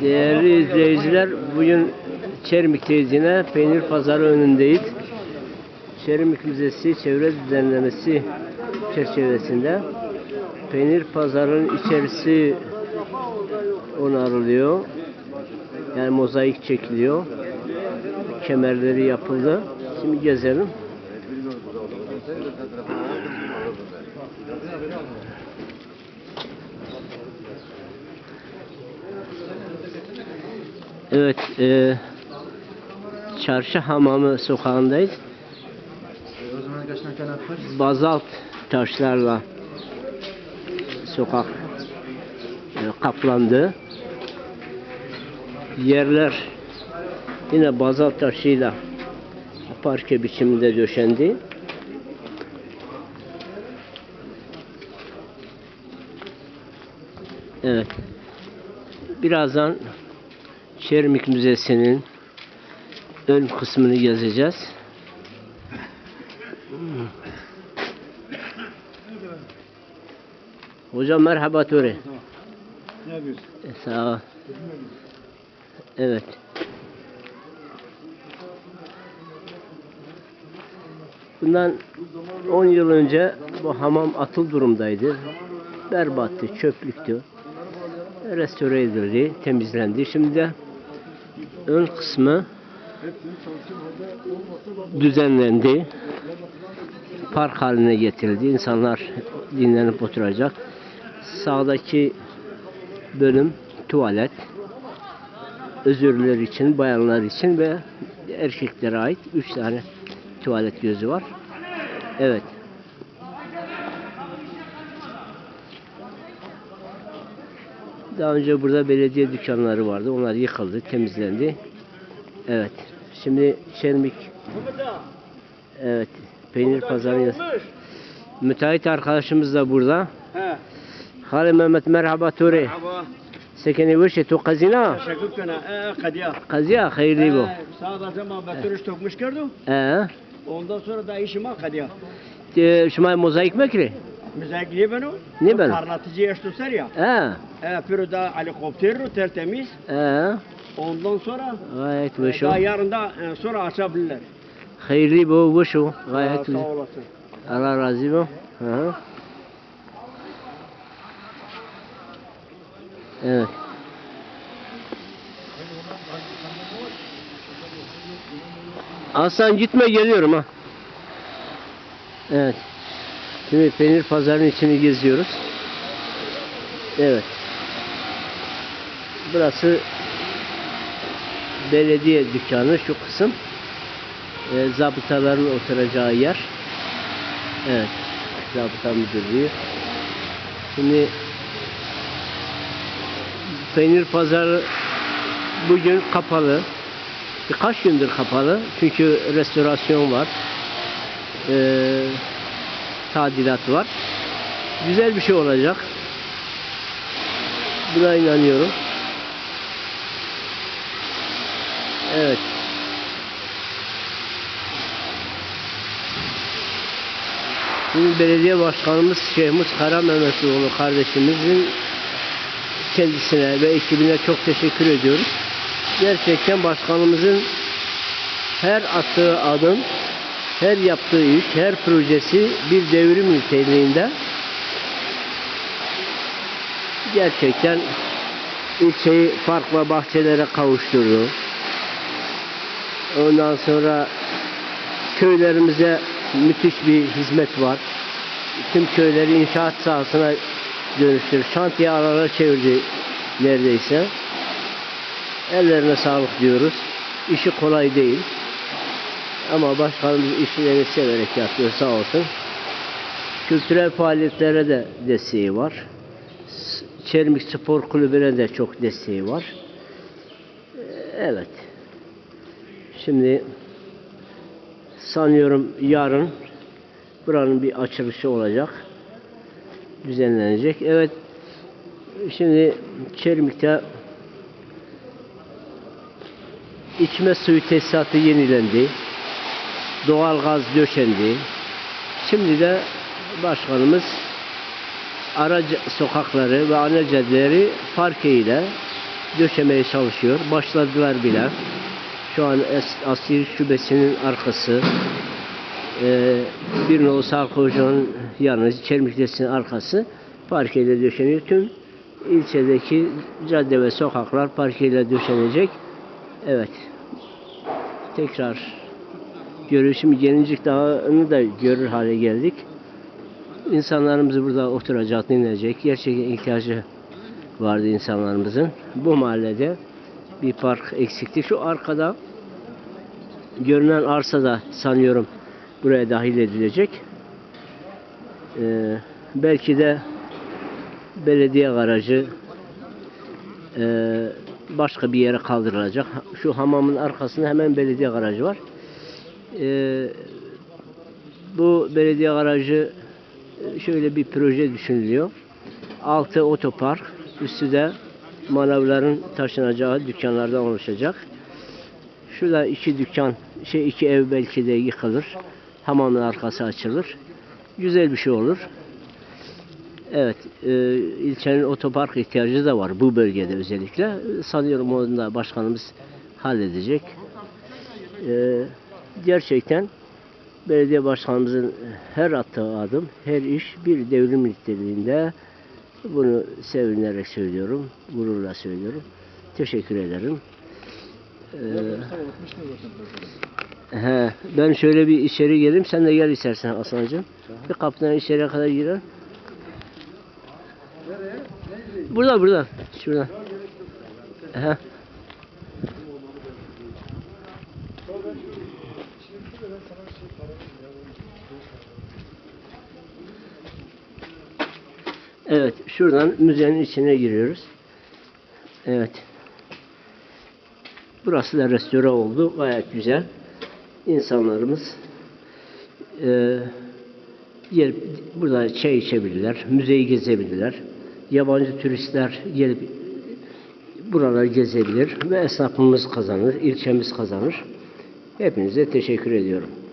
Değerli izleyiciler, bugün Çermik'teyiz yine. Peynir Pazarı önündeyiz. Çermik Müzesi çevre düzenlemesi çerçevesinde Peynir Pazarı'nın içerisi onarılıyor. Yani mozaik çekiliyor. Kemerleri yapıldı. Şimdi gezelim. Evet, e, Çarşı Hamamı sokağındayız. Bazalt taşlarla sokak e, kaplandı. Yerler yine bazalt taşıyla parke biçiminde döşendi. Evet. Birazdan Çermik Müzesi'nin ön kısmını gezeceğiz. Hocam merhaba Ture. Ne Sağ ol. Evet. Bundan 10 yıl önce bu hamam atıl durumdaydı. Berbattı, çöplüktü. Restore edildi, temizlendi. Şimdi de ön kısmı düzenlendi. Park haline getirildi. İnsanlar dinlenip oturacak. Sağdaki bölüm tuvalet. Özürlüler için, bayanlar için ve erkeklere ait üç tane tuvalet gözü var. Evet. Daha önce burada belediye dükkanları vardı. Onlar yıkıldı, temizlendi. Evet. Şimdi Çelmik Evet. Peynir pazarı Müteahhit arkadaşımız da burada. ها Hale Mehmet merhaba Ture. مرحبا Sekeni vurşe tu kazina. شكوك انا آه قديا Kazia hayırlı bu. آه ساعة زمان بترش تokmuş gördüm. Ee, Ondan sonra da işime kadya. e, şuma mozaik mekri. Müzik niye ben o? Ne ben? Parlatıcı yaşlı ser ya. Ee, Ee, pürü da helikopter tertemiz. ee. Ondan sonra Gayet e, vuşu. daha yarın da e, sonra açabilirler. Hayırlı bu vuşu. Gayet Aa, sağ olasın. Allah razı bu. Hı. Evet. Aslan gitme geliyorum ha. Evet. Şimdi peynir pazarının içini geziyoruz. Evet. Burası belediye dükkanı şu kısım. E, zabıtaların oturacağı yer. Evet. Zabıta müdürlüğü. Şimdi peynir pazarı bugün kapalı. Birkaç gündür kapalı. Çünkü restorasyon var. Ee, tadilat var. Güzel bir şey olacak. Buna inanıyorum. Evet. Şimdi belediye başkanımız Şeyhmus Kara Mehmetoğlu kardeşimizin kendisine ve ekibine çok teşekkür ediyoruz. Gerçekten başkanımızın her attığı adım, her yaptığı iş, her projesi bir devrim niteliğinde. Gerçekten ilçeyi park ve bahçelere kavuşturdu. Ondan sonra köylerimize müthiş bir hizmet var. Tüm köyleri inşaat sahasına dönüştür. Şantiye alanına çevirdi neredeyse. Ellerine sağlık diyoruz. İşi kolay değil. Ama başkanımız işlerini severek yapıyor sağ olsun. Kültürel faaliyetlere de desteği var. Çermik Spor Kulübü'ne de çok desteği var. Evet. Şimdi sanıyorum yarın buranın bir açılışı olacak. Düzenlenecek. Evet. Şimdi Çermik'te içme suyu tesisatı yenilendi. Doğalgaz döşendi. Şimdi de başkanımız ara sokakları ve ana caddeleri parke ile döşemeye çalışıyor. Başladılar bile. Şu an Asir Şubesi'nin arkası, e, bir nolu Sarkı Hoca'nın yanı, Çermikdesi'nin arkası parkeyle döşeniyor. Tüm ilçedeki cadde ve sokaklar parkeyle döşenecek. Evet. Tekrar. Şimdi Gelincik Dağı'nı da görür hale geldik. İnsanlarımız burada oturacak, dinleyecek. Gerçekten ihtiyacı vardı insanlarımızın. Bu mahallede bir park eksikti. Şu arkada görünen arsa da sanıyorum buraya dahil edilecek. Ee, belki de belediye garajı e, başka bir yere kaldırılacak. Şu hamamın arkasında hemen belediye garajı var. Ee, bu belediye garajı e, şöyle bir proje düşünülüyor. Altı otopark, üstü de manavların taşınacağı dükkanlardan oluşacak. Şurada iki dükkan, şey iki ev belki de yıkılır. Hamamın arkası açılır. Güzel bir şey olur. Evet, e, ilçenin otopark ihtiyacı da var bu bölgede özellikle. Sanıyorum onu da başkanımız halledecek. E, gerçekten belediye başkanımızın her attığı adım, her iş bir devrim niteliğinde. Bunu sevinerek söylüyorum, gururla söylüyorum. Teşekkür ederim. Ee, he, ben şöyle bir içeri geleyim, sen de gel istersen Hasan'cığım. Bir kapıdan içeriye kadar girer. Burada, burada. Şurada. He. Evet, şuradan müzenin içine giriyoruz. Evet. Burası da restore oldu. Gayet güzel. İnsanlarımız e, yer, burada çay içebilirler, müzeyi gezebilirler. Yabancı turistler gelip buraları gezebilir ve esnafımız kazanır, ilçemiz kazanır. Hepinize teşekkür ediyorum.